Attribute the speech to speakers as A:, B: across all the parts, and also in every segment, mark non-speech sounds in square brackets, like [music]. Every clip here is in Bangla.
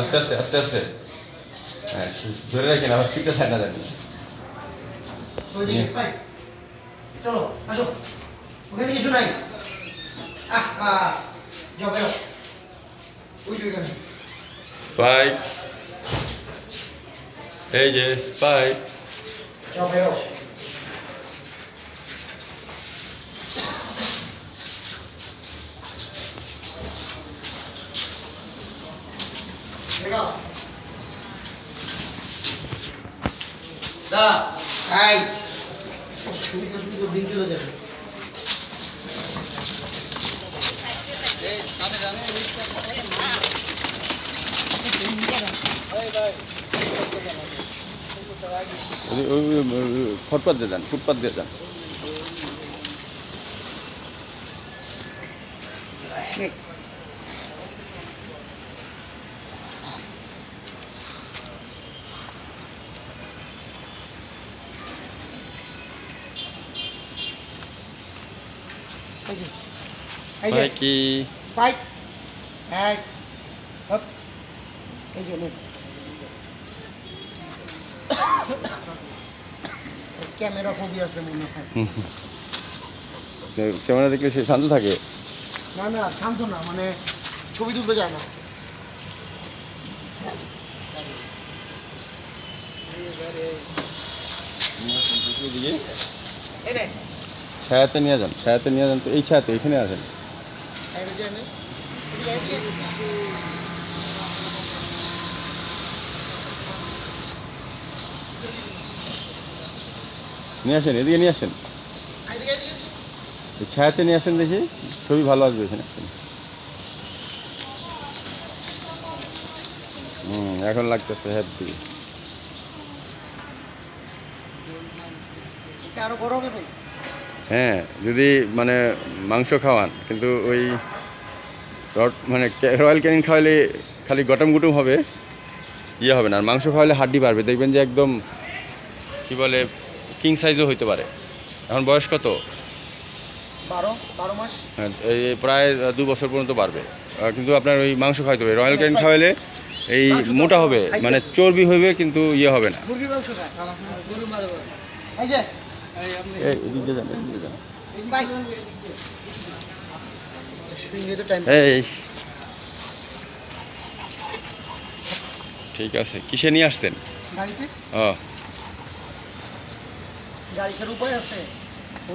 A: আস্তে আস্তে আস্তে আস্তে। হ্যাঁ ধরে রাখেন আবার ফিটটা ঠান্ডা যাবে
B: চলো আসো। ওখানে কিছু নাই। আহ আহ যাও বেরো। ওই যে ওইখানে।
A: স্পাইক এই যে স্পাইক
B: যাও বেরো। বেরো দা আই সুবিধা সুবিধা দিন চলে যাবে।
A: ফুটপাত দিয়ে যান ফুটপাত দিয়ে যান।
B: স্পাইকি
A: স্পাইকি
B: স্পাইক এক হপ এই যে ক্যামেরা ফোবি আছে মনে হয়। [laughs]
A: ক্যামেরা দেখলে সে শান্ত থাকে।
B: না না শান্ত না মানে ছবি তুলতে যায় না। নে
A: ছায়াতে নিয়ে যান, ছায়াতে নিয়ে যান তো এই ছায়াতে, এখানে আসেন। নিয়ে আসেন, এদিকে নিয়ে আসেন। ছায়াতে নিয়ে আসেন দেখি, ছবি ভালো আসবে এখানে। হুম, এখন লাগতেছে হ্যাঁ দিকে
B: এটা আরও বড় হবে ভাই
A: হ্যাঁ যদি মানে মাংস খাওয়ান কিন্তু ওই মানে রয়্যাল ক্যানিং খাওয়ালে খালি গটম গুটুম হবে ইয়ে হবে না। আর মাংস খাওয়ালে হাড্ডি বাড়বে। দেখবেন যে একদম কি বলে কিং সাইজও হইতে পারে। এখন বয়স কত? হ্যাঁ, এই প্রায় দু বছর পর্যন্ত বাড়বে। কিন্তু আপনার ওই মাংস খাইতে হবে। রয়্যাল ক্যানিং খাওয়ালে এই মোটা হবে মানে চর্বি হইবে কিন্তু ইয়ে হবে না। ঠিক আছে। কিসে নিয়ে ও।
B: গাড়ি ছাড়া উপায় আছে।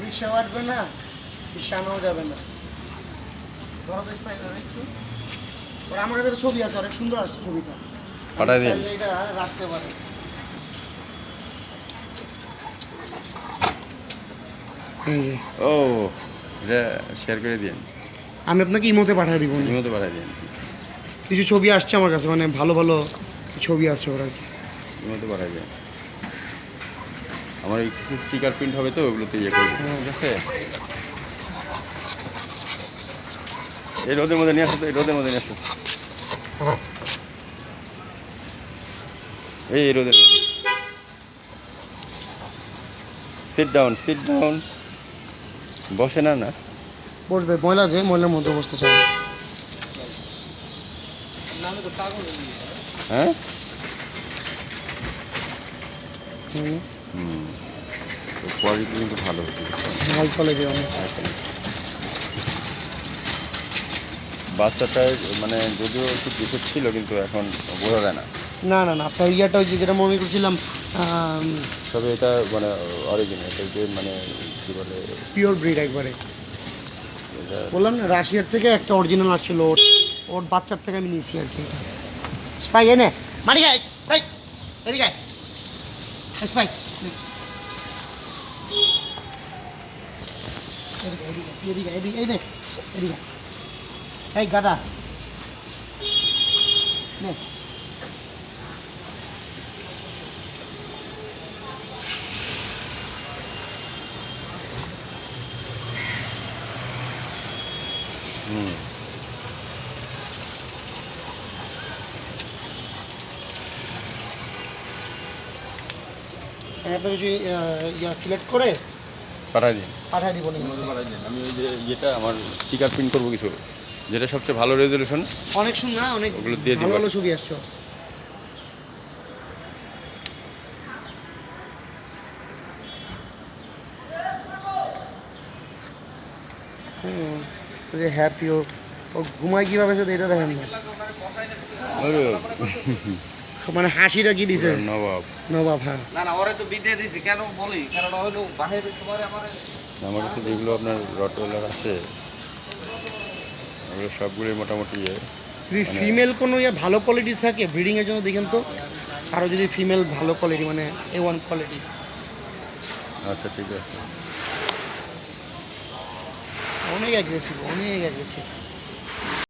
B: রিক্সা আসবে না রিক্সা আনাও যাবে না। ধরো তো একটু। আর আমার কাছে ছবি আছে অনেক সুন্দর আসছে ছবিটা।
A: দিন।
B: এটা রাখতে পারে এই যে
A: ও এটা শেয়ার করে দিন
B: আমি আপনাকে ইমোতে পাঠিয়ে দিব।
A: ইমোতে পাঠিয়ে দিন
B: কিছু ছবি আসছে আমার কাছে মানে ভালো ভালো ছবি আসছে ওরা
A: ইমোতে পাঠিয়ে দিন আমার এই স্টিকার প্রিন্ট হবে তো ওগুলোতে ইয়ে করবে ঠিক আছে? এই রোদের মধ্যে নিয়ে আসো তো এই রোদের মধ্যে নিয়ে আসো। এই রোদের মধ্যে। সিট ডাউন সিট ডাউন বসে না না?
B: বসবে ময়লা যে ময়লার মধ্যে বসতে চাই
A: হ্যাঁ?
B: হুম।
A: কোয়ালিটি কিন্তু ভালো হচ্ছে।
B: ভালো কোয়ালিটি অনেক।
A: মানে যদিও একটু ডিফেক্ট ছিল কিন্তু এখন বোঝা যায় না।
B: না না না আপনার ইয়াটা ওই যে যেটা মনে করছিলাম
A: তবে এটা মানে অরিজিনাল এটা যে মানে কী বলে?
B: পিওর ব্রিড একবারে।
A: এটা
B: বললাম না রাশিয়ার থেকে একটা অরিজিনাল আসছিল ওর ওর বাচ্চার থেকে আমি নিয়েছি আর কি এটা। স্পাই এনে মারি গাই ভাই এদিকে আয়। স্পাই এদিকে এদিকে এদিকে এদিকে এই গাদা। নে। আমি আপনাকে কিছু ইয়া সিলেক্ট করে
A: পাঠাই দিন।
B: পাঠিয়ে দিব
A: পাঠাই দিন আমি ওই যে ইয়েটা আমার স্টিকার প্রিন্ট করব কিছু যেটা সবচেয়ে ভালো রেজলিউশন
B: অনেক সুন্দর না? অনেক
A: ওগুলো দিয়ে
B: ভালো ভালো ছবি আসছো। হুম যে হ্যাপি ও ও ঘুমায় কীভাবে শুধু এটা দেখেন না। মানে হাসিটা কি দিছে?
A: নবাব।
B: নবাব হ্যাঁ।
C: না না ওরে তো বিদে দিছি কেন বলি? কারণ হয়তো বাহিরে তোমার আমার।
A: আমার কাছে যেগুলো আপনার রটওয়েলার আছে ওগুলো সবগুলোই মোটামুটি ইয়ে।
B: যদি ফিমেল কোনো ইয়ে ভালো কোয়ালিটির থাকে ব্রিডিংয়ের জন্য দেখেন তো আরও যদি ফিমেল ভালো কোয়ালিটি মানে এ ওয়ান কোয়ালিটি
A: আচ্ছা ঠিক আছে।
B: অনেক অ্যাগ্রেসিভ অনেক অ্যাগ্রেসিভ